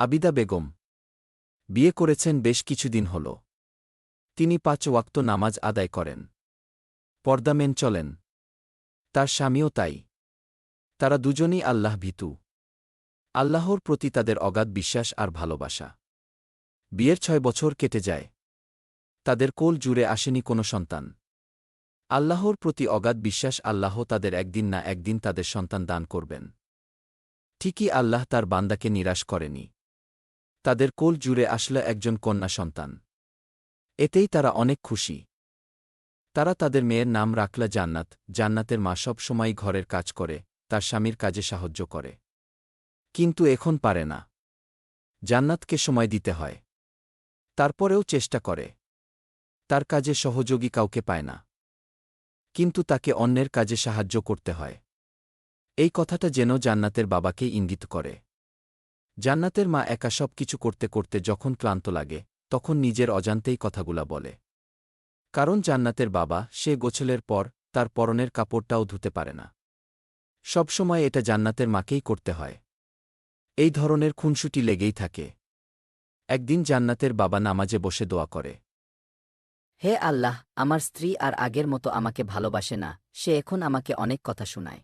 আবিদা বেগম। বিয়ে করেছেন বেশ কিছুদিন হল। তিনি পাঁচ ওয়াক্ত নামাজ আদায় করেন। পর্দা মেন চলেন। তার স্বামীও তাই। তারা দুজনেই আল্লাহ ভীতু। আল্লাহর প্রতি তাদের অগাধ বিশ্বাস আর ভালোবাসা। বিয়ের ছয় বছর কেটে যায়। তাদের কোল জুড়ে আসেনি কোনো সন্তান। আল্লাহর প্রতি অগাধ বিশ্বাস আল্লাহ তাদের একদিন না একদিন তাদের সন্তান দান করবেন। ঠিকই আল্লাহ তার বান্দাকে নিরাশ করেনি। তাদের কোল জুড়ে আসলে একজন কন্যা সন্তান। এতেই তারা অনেক খুশি। তারা তাদের মেয়ের নাম রাখলা জান্নাত। জান্নাতের মা সব সময় ঘরের কাজ করে, তার স্বামীর কাজে সাহায্য করে। কিন্তু এখন পারে না। জান্নাতকে সময় দিতে হয়। তারপরেও চেষ্টা করে। তার কাজে সহযোগী কাউকে পায় না। কিন্তু তাকে অন্যের কাজে সাহায্য করতে হয়। এই কথাটা যেন জান্নাতের বাবাকে ইঙ্গিত করে। জান্নাতের মা একা সব কিছু করতে করতে যখন ক্লান্ত লাগে, তখন নিজের অজান্তেই কথাগুলা বলে। কারণ জান্নাতের বাবা, সে গোছলের পর, তার পরনের কাপড়টাও ধুতে পারে না। সবসময় এটা জান্নাতের মাকেই করতে হয়। এই ধরনের খুনসুটি লেগেই থাকে। একদিন জান্নাতের বাবা নামাজে বসে দোয়া করে। হে আল্লাহ, আমার স্ত্রী আর আগের মতো আমাকে ভালোবাসে না, সে এখন আমাকে অনেক কথা শোনায়।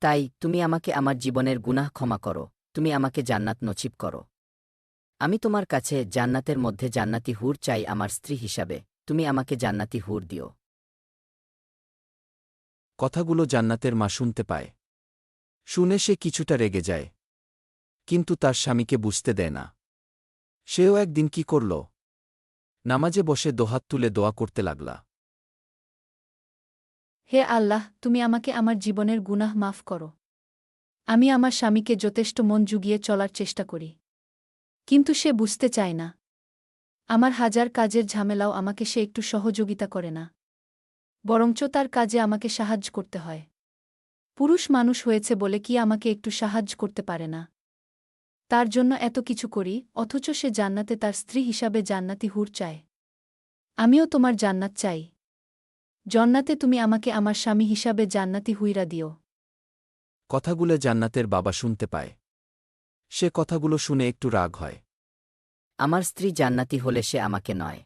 তাই, তুমি আমাকে আমার জীবনের গুনাহ ক্ষমা করো। তুমি আমাকে জান্নাত নছিব করো। আমি তোমার কাছে জান্নাতের মধ্যে জান্নাতি হুর চাই আমার স্ত্রী হিসাবে। তুমি আমাকে জান্নাতি হুর দিও। কথাগুলো জান্নাতের মা শুনতে পায়। শুনে সে কিছুটা রেগে যায়। কিন্তু তার স্বামীকে বুঝতে দেয় না। সেও একদিন কি করল? নামাজে বসে দোহাত তুলে দোয়া করতে লাগলা। হে আল্লাহ তুমি আমাকে আমার জীবনের গুনাহ মাফ করো। আমি আমার স্বামীকে যথেষ্ট মন জুগিয়ে চলার চেষ্টা করি। কিন্তু সে বুঝতে চায় না। আমার হাজার কাজের ঝামেলাও আমাকে সে একটু সহযোগিতা করে না। বরঞ্চ তার কাজে আমাকে সাহায্য করতে হয়। পুরুষ মানুষ হয়েছে বলে কি আমাকে একটু সাহায্য করতে পারে না? তার জন্য এত কিছু করি, অথচ সে জান্নাতে তার স্ত্রী হিসাবে জান্নাতি হুর চায়। আমিও তোমার জান্নাত চাই। জন্নাতে তুমি আমাকে আমার স্বামী হিসাবে জান্নাতি হুইরা দিও। কথাগুলো জান্নাতের বাবা শুনতে পায়। সে কথাগুলো শুনে একটু রাগ হয়। আমার স্ত্রী জান্নাতি হলে সে আমাকে নয়।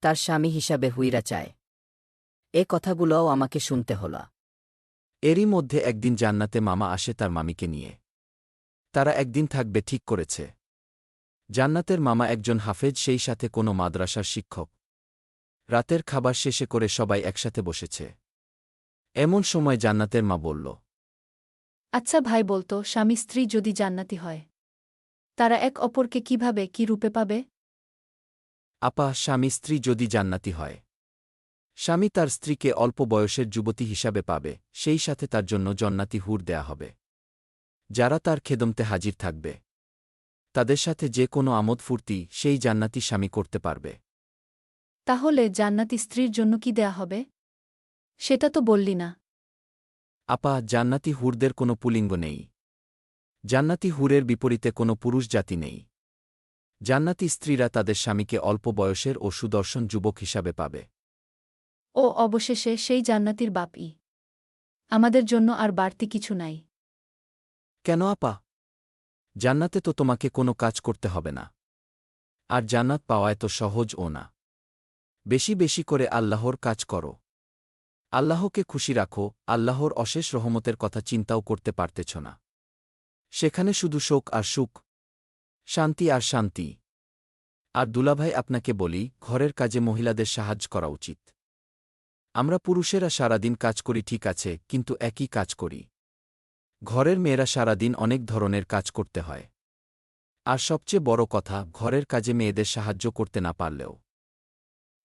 তার স্বামী হিসাবে হুইরা চায়। এ কথাগুলোও আমাকে শুনতে হল। এরই মধ্যে একদিন জান্নাতে মামা আসে তার মামিকে নিয়ে। তারা একদিন থাকবে ঠিক করেছে। জান্নাতের মামা একজন হাফেজ সেই সাথে কোনো মাদ্রাসার শিক্ষক। রাতের খাবার শেষে করে সবাই একসাথে বসেছে। এমন সময় জান্নাতের মা বলল আচ্ছা ভাই বলতো স্বামী স্ত্রী যদি জান্নাতি হয় তারা এক অপরকে কীভাবে কি রূপে পাবে? আপা স্বামী স্ত্রী যদি জান্নাতি হয় স্বামী তার স্ত্রীকে অল্প বয়সের যুবতী হিসাবে পাবে সেই সাথে তার জন্য জন্নাতি হুর দেয়া হবে। যারা তার খেদমতে হাজির থাকবে তাদের সাথে যে কোনো আমোদ ফুর্তি সেই জান্নাতি স্বামী করতে পারবে। তাহলে জান্নাতি স্ত্রীর জন্য কি দেয়া হবে? সেটা তো বললি না। আপা জান্নাতি হুরদের কোনো পুলিঙ্গ নেই। জান্নাতি হুরের বিপরীতে কোনো পুরুষ জাতি নেই। জান্নাতি স্ত্রীরা তাদের স্বামীকে অল্প বয়সের ও সুদর্শন যুবক হিসাবে পাবে। ও অবশেষে সেই জান্নাতির বাপই আমাদের জন্য আর বাড়তি কিছু নাই। কেন আপা? জান্নাতে তো তোমাকে কোনো কাজ করতে হবে না। আর জান্নাত পাওয়ায় তো সহজ ও না। বেশি বেশি করে আল্লাহর কাজ করো। আল্লাহকে খুশি রাখো, আল্লাহর অশেষ রহমতের কথা চিন্তাও করতে পারতেছ না। সেখানে শুধু শোক আর সুখ, শান্তি আর শান্তি। আর দুলাভাই আপনাকে বলি, ঘরের কাজে মহিলাদের সাহায্য করা উচিত। আমরা পুরুষেরা সারাদিন কাজ করি, ঠিক আছে, কিন্তু একই কাজ করি। ঘরের মেয়েরা সারাদিন অনেক ধরনের কাজ করতে হয়। আর সবচেয়ে বড় কথা, ঘরের কাজে মেয়েদের সাহায্য করতে না পারলেও।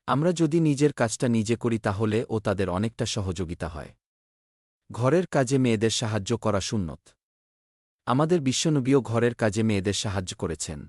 আমরা যদি নিজের কাজটা নিজে করি তাহলে ও তাদের অনেকটা সহযোগিতা হয়। ঘরের কাজে মেয়েদের সাহায্য করা শূন্যত আমাদের বিশ্বনবীও ঘরের কাজে মেয়েদের সাহায্য করেছেন।